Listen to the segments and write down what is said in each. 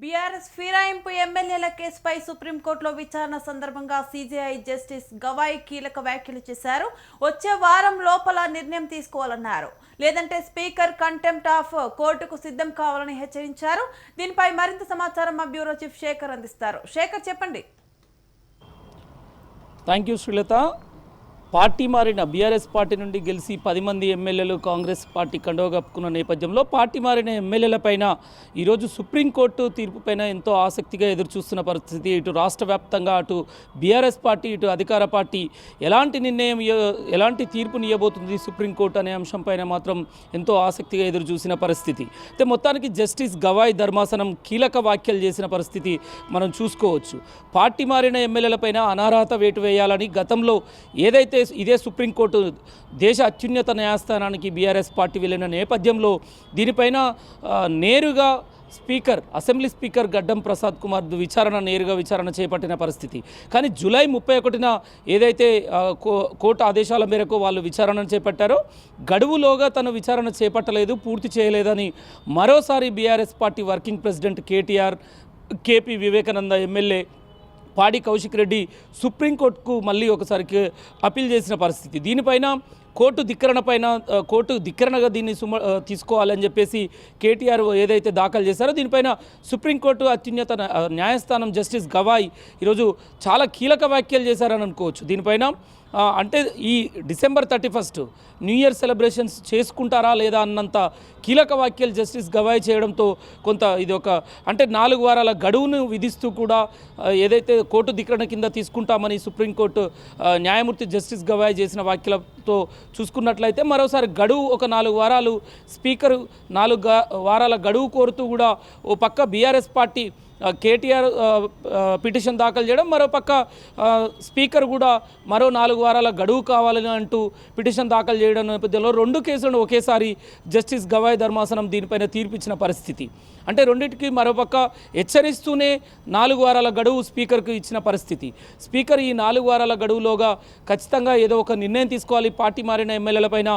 BRS ఫిరాయింపు ఎమ్మెల్యేల కేసుపై సుప్రీంకోర్టులో విచారణ సందర్భంగా సీజీఐ జస్టిస్ గవాయ్ కీలక వ్యాఖ్యలు చేశారు. వచ్చే వారం లోపల నిర్ణయం తీసుకోవాలన్నారు. లేదంటే స్పీకర్ కంటెంప్ట్ ఆఫ్ కోర్టుకు సిద్ధం కావాలని హెచ్చరించారు. దీనిపై మరింత సమాచారం మా బ్యూరో చీఫ్ శేఖర్ అందిస్తారు. శేఖర్ చెప్పండి. థ్యాంక్ యూ శ్రీలత పార్టీ మారిన బీఆర్ఎస్ పార్టీ నుండి గెలిచి పది మంది ఎమ్మెల్యేలు కాంగ్రెస్ పార్టీ కండువ కప్పుకున్న నేపథ్యంలో పార్టీ మారిన ఎమ్మెల్యేలపైన ఈరోజు సుప్రీంకోర్టు తీర్పుపైన ఎంతో ఆసక్తిగా ఎదురుచూస్తున్న పరిస్థితి. ఇటు రాష్ట్ర వ్యాప్తంగా అటు బీఆర్ఎస్ పార్టీ ఇటు అధికార పార్టీ ఎలాంటి నిర్ణయం ఎలాంటి తీర్పుని ఇవ్వబోతుంది సుప్రీంకోర్టు అనే అంశంపైన మాత్రం ఎంతో ఆసక్తిగా ఎదురుచూసిన పరిస్థితి. అయితే మొత్తానికి జస్టిస్ గవాయ్ ధర్మాసనం కీలక వ్యాఖ్యలు చేసిన పరిస్థితి మనం చూసుకోవచ్చు. పార్టీ మారిన ఎమ్మెల్యేలపైన అనర్హత వేటు వేయాలని గతంలో ఏదైతే ఇదే సుప్రీంకోర్టు దేశ అత్యున్నత న్యాయస్థానానికి బీఆర్ఎస్ పార్టీ వెళ్ళిన నేపథ్యంలో దీనిపైన నేరుగా స్పీకర్ అసెంబ్లీ స్పీకర్ గడ్డం ప్రసాద్ కుమార్ విచారణ నేరుగా విచారణ చేపట్టిన పరిస్థితి. కానీ జూలై ముప్పై ఒకటిన ఏదైతే కో- కోర్టు ఆదేశాల మేరకు వాళ్ళు విచారణ చేపట్టారో గడువులోగా తను విచారణ చేపట్టలేదు పూర్తి చేయలేదని మరోసారి BRS party working president KTR KP Vivekananda MLA Padi Kaushik Reddy సుప్రీంకోర్టుకు మళ్ళీ ఒకసారికి అప్పీల్ చేసిన పరిస్థితి. దీనిపైన కోర్టు ధిక్కరణ పైన కోర్టు ధిక్కరణగా దీన్ని సుమ తీసుకోవాలని చెప్పేసి కేటీఆర్ ఏదైతే దాఖలు చేశారో దీనిపైన సుప్రీంకోర్టు అత్యున్నత న్యాయస్థానం జస్టిస్ గవాయ్ ఈరోజు చాలా కీలక వ్యాఖ్యలు చేశారని అనుకోవచ్చు. దీనిపైన అంటే ఈ December thirty first new year celebrations చేసుకుంటారా లేదా అన్నంత కీలక వాక్యాలు జస్టిస్ గవాయ్ చేయడంతో కొంత ఇది ఒక అంటే నాలుగు వారాల గడువును విధిస్తూ కూడా ఏదైతే కోర్టు ధిక్కరణ కింద తీసుకుంటామని సుప్రీంకోర్టు న్యాయమూర్తి జస్టిస్ గవాయ్ చేసిన వ్యాఖ్యలతో చూసుకున్నట్లయితే మరోసారి గడువు ఒక నాలుగు వారాలు స్పీకర్ నాలుగు వారాల గడువు కోరుతూ కూడా ఓ పక్క బీఆర్ఎస్ పార్టీ కేటీఆర్ పిటిషన్ దాఖలు చేయడం మరోపక్క స్పీకర్ కూడా మరో నాలుగు వారాల గడువు కావాలని అంటూ పిటిషన్ దాఖలు చేయడం నేపథ్యంలో రెండు కేసులను ఒకేసారి జస్టిస్ గవాయ్ ధర్మాసనం దీనిపైన తీర్పిచ్చిన పరిస్థితి. అంటే రెండింటికి మరోపక్క హెచ్చరిస్తూనే నాలుగు వారాల గడువు స్పీకర్కు ఇచ్చిన పరిస్థితి. స్పీకర్ ఈ నాలుగు వారాల గడువులోగా ఖచ్చితంగా ఏదో ఒక నిర్ణయం తీసుకోవాలి పార్టీ మారిన ఎమ్మెల్యేలపైన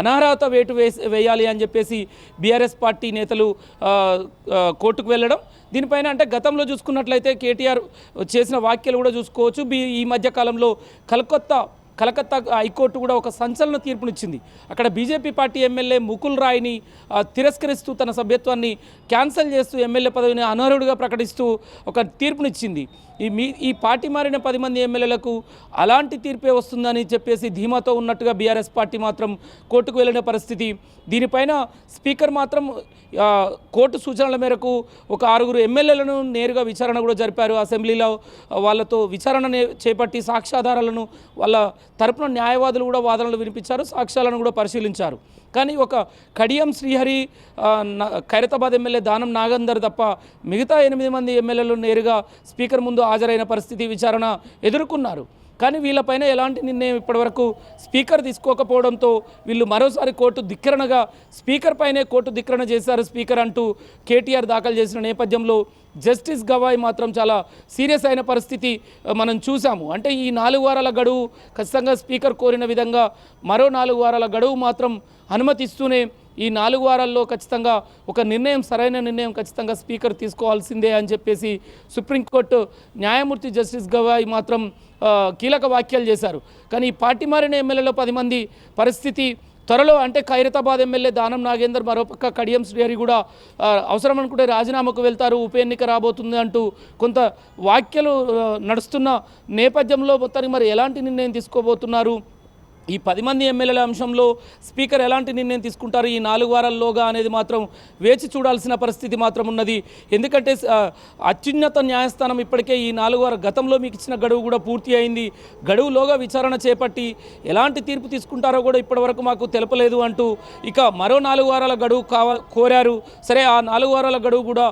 అనర్హత వేటు వేసి వేయాలి అని చెప్పేసి బీఆర్ఎస్ పార్టీ నేతలు కోర్టుకు వెళ్ళడం. దీనిపైన అంటే గతంలో చూసుకున్నట్లయితే కేటీఆర్ చేసిన వ్యాఖ్యలు కూడా చూసుకోవచ్చు. బీ ఈ మధ్య కాలంలో కలకత్తా కలకత్తా హైకోర్టు కూడా ఒక సంచలన తీర్పునిచ్చింది. అక్కడ బీజేపీ పార్టీ ఎమ్మెల్యే ముకుల్ రాయ్ని తిరస్కరిస్తూ తన సభ్యత్వాన్ని క్యాన్సిల్ చేస్తూ ఎమ్మెల్యే పదవిని అనర్హుడిగా ప్రకటిస్తూ ఒక తీర్పునిచ్చింది. ఈ మీ ఈ పార్టీ మారిన పది మంది ఎమ్మెల్యేలకు అలాంటి తీర్పే వస్తుందని చెప్పేసి ధీమాతో ఉన్నట్టుగా బీఆర్ఎస్ పార్టీ మాత్రం కోర్టుకు వెళ్ళిన పరిస్థితి. దీనిపైన స్పీకర్ మాత్రం కోర్టు సూచనల మేరకు ఒక ఆరుగురు ఎమ్మెల్యేలను నేరుగా విచారణ కూడా జరిపారు. అసెంబ్లీలో వాళ్ళతో విచారణ చేపట్టి సాక్ష్యాధారాలను వాళ్ళ తరపున న్యాయవాదులు కూడా వాదనలు వినిపించారు సాక్ష్యాలను కూడా పరిశీలించారు. కానీ ఒక కడియం శ్రీహరి న- ఖైరతాబాద్ ఎమ్మెల్యే దానం నాగందర్ తప్ప మిగతా ఎనిమిది మంది ఎమ్మెల్యేలు నేరుగా స్పీకర్ ముందు హాజరైన పరిస్థితి విచారణ ఎదుర్కొన్నారు. కానీ వీళ్ళపైన ఎలాంటి నిర్ణయం ఇప్పటివరకు స్పీకర్ తీసుకోకపోవడంతో వీళ్ళు మరోసారి కోర్టు ధిక్కరణగా స్పీకర్ పైనే కోర్టు ధిక్కరణ చేశారు స్పీకర్ అంటూ కేటీఆర్ దాఖలు చేసిన నేపథ్యంలో జస్టిస్ గవాయ్ మాత్రం చాలా సీరియస్ అయిన పరిస్థితి మనం చూసాము. అంటే ఈ నాలుగు వారాల గడువు ఖచ్చితంగా స్పీకర్ కోరిన విధంగా మరో నాలుగు వారాల గడువు మాత్రం అనుమతిస్తూనే ఈ నాలుగు వారాల్లో ఖచ్చితంగా ఒక నిర్ణయం సరైన నిర్ణయం ఖచ్చితంగా స్పీకర్ తీసుకోవాల్సిందే అని చెప్పేసి సుప్రీంకోర్టు న్యాయమూర్తి జస్టిస్ గవాయ్ మాత్రం కీలక వ్యాఖ్యలు చేశారు. కానీ ఈ పార్టీ మారిన ఎమ్మెల్యేలో పది మంది పరిస్థితి త్వరలో అంటే ఖైరతాబాద్ ఎమ్మెల్యే దానం నాగేందర్ మరోపక్క కడియం శ్రీహరి కూడా అవసరం అనుకుంటే రాజీనామాకు వెళ్తారు. ఉప ఎన్నిక రాబోతుంది అంటూ కొంత వ్యాఖ్యలు నడుస్తున్న నేపథ్యంలో మొత్తానికి మరి ఎలాంటి నిర్ణయం తీసుకోబోతున్నారు? ఈ పది మంది ఎమ్మెల్యేల అంశంలో స్పీకర్ ఎలాంటి నిర్ణయం తీసుకుంటారు? ఈ నాలుగు వారాల్లోగా అనేది మాత్రం వేచి చూడాల్సిన పరిస్థితి మాత్రం ఉన్నది. ఎందుకంటే అత్యున్నత న్యాయస్థానం ఇప్పటికే ఈ నాలుగు వారం గతంలో మీకు ఇచ్చిన గడువు కూడా పూర్తి అయింది. గడువులోగా విచారణ చేపట్టి ఎలాంటి తీర్పు తీసుకుంటారో కూడా ఇప్పటివరకు మాకు తెలపలేదు అంటూ ఇక మరో నాలుగు వారాల గడువు కావ కోరారు. సరే ఆ నాలుగు వారాల గడువు కూడా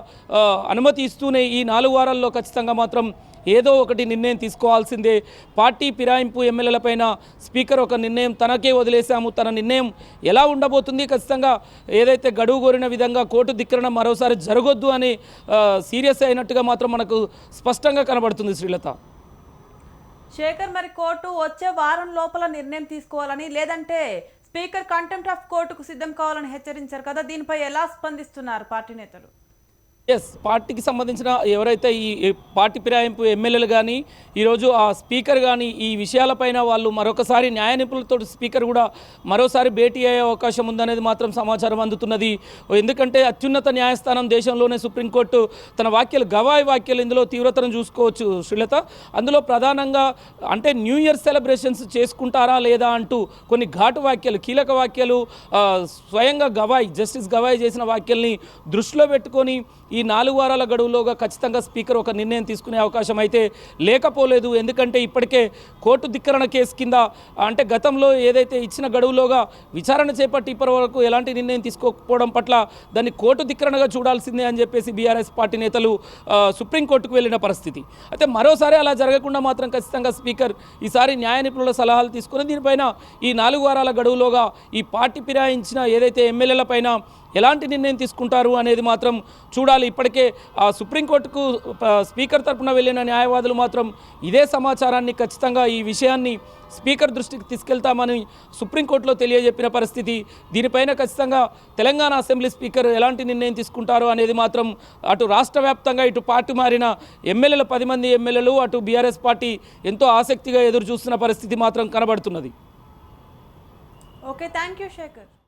అనుమతి ఇస్తూనే ఈ నాలుగు వారాల్లో ఖచ్చితంగా మాత్రం ఏదో ఒకటి నిర్ణయం తీసుకోవాల్సిందే. పార్టీ ఫిరాయింపు ఎమ్మెల్యేలపైన స్పీకర్ ఒక నిర్ణయం తనకే వదిలేశాము. తన నిర్ణయం ఎలా ఉండబోతుంది? ఖచ్చితంగా ఏదైతే గడువు కోరిన విధంగా కోర్టు ధిక్కరణ మరోసారి జరగొద్దు అని సీరియస్ అయినట్టుగా మాత్రం మనకు స్పష్టంగా కనబడుతుంది శ్రీలత. శేఖర్ మరి కోర్టు వచ్చే వారం లోపల నిర్ణయం తీసుకోవాలని లేదంటే స్పీకర్ కంటెంప్ట్ ఆఫ్ కోర్టుకు సిద్ధం కావాలని హెచ్చరించారు కదా. దీనిపై ఎలా స్పందిస్తున్నారు పార్టీ నేతలు? ఎస్ పార్టీకి సంబంధించిన ఎవరైతే ఈ పార్టీ ఫిరాయింపు ఎమ్మెల్యేలు కానీ ఈరోజు ఆ స్పీకర్ కానీ ఈ విషయాలపైన వాళ్ళు మరొకసారి న్యాయ నిపుణులతో స్పీకర్ కూడా మరోసారి భేటీ అయ్యే అవకాశం ఉందనేది మాత్రం సమాచారం అందుతున్నది. ఎందుకంటే అత్యున్నత న్యాయస్థానం దేశంలోనే సుప్రీంకోర్టు తన వ్యాఖ్యలు గవాయి వ్యాఖ్యలు ఇందులో తీవ్రతను చూసుకోవచ్చు శ్రీలత అందులో ప్రధానంగా అంటే న్యూ ఇయర్ సెలబ్రేషన్స్ చేసుకుంటారా లేదా అంటూ కొన్ని ఘాటు వ్యాఖ్యలు కీలక వ్యాఖ్యలు స్వయంగా గవాయి జస్టిస్ గవాయి చేసిన వ్యాఖ్యల్ని దృష్టిలో పెట్టుకొని ఈ నాలుగు వారాల గడువులోగా ఖచ్చితంగా స్పీకర్ ఒక నిర్ణయం తీసుకునే అవకాశం అయితే లేకపోలేదు. ఎందుకంటే ఇప్పటికే కోర్టు ధిక్కరణ కేసు కింద అంటే గతంలో ఏదైతే ఇచ్చిన గడువులోగా విచారణ చేపట్టి ఇప్పటి వరకు ఎలాంటి నిర్ణయం తీసుకోకపోవడం పట్ల దాన్ని కోర్టు ధిక్కరణగా చూడాల్సిందే అని చెప్పేసి బీఆర్ఎస్ పార్టీ నేతలు సుప్రీంకోర్టుకు వెళ్ళిన పరిస్థితి. అయితే మరోసారి అలా జరగకుండా మాత్రం ఖచ్చితంగా స్పీకర్ ఈసారి న్యాయ నిపుణుల సలహాలు తీసుకుని దీనిపైన ఈ నాలుగు వారాల గడువులోగా ఈ పార్టీ ఫిరాయించిన ఏదైతే ఎమ్మెల్యేల పైన ఎలాంటి నిర్ణయం తీసుకుంటారు అనేది మాత్రం చూడాలి. ఇప్పటికే ఆ సుప్రీంకోర్టుకు స్పీకర్ తరపున వెళ్ళిన న్యాయవాదులు మాత్రం ఇదే సమాచారాన్ని ఖచ్చితంగా ఈ విషయాన్ని స్పీకర్ దృష్టికి తీసుకెళ్తామని సుప్రీంకోర్టులో తెలియజెప్పిన పరిస్థితి. దీనిపైన ఖచ్చితంగా తెలంగాణ అసెంబ్లీ స్పీకర్ ఎలాంటి నిర్ణయం తీసుకుంటారో అనేది మాత్రం అటు రాష్ట్ర వ్యాప్తంగా ఇటు పార్టీ మారిన ఎమ్మెల్యేల పది మంది ఎమ్మెల్యేలు అటు బీఆర్ఎస్ పార్టీ ఎంతో ఆసక్తిగా ఎదురు చూస్తున్న పరిస్థితి మాత్రం కనబడుతున్నది. Okay thank you Shekhar.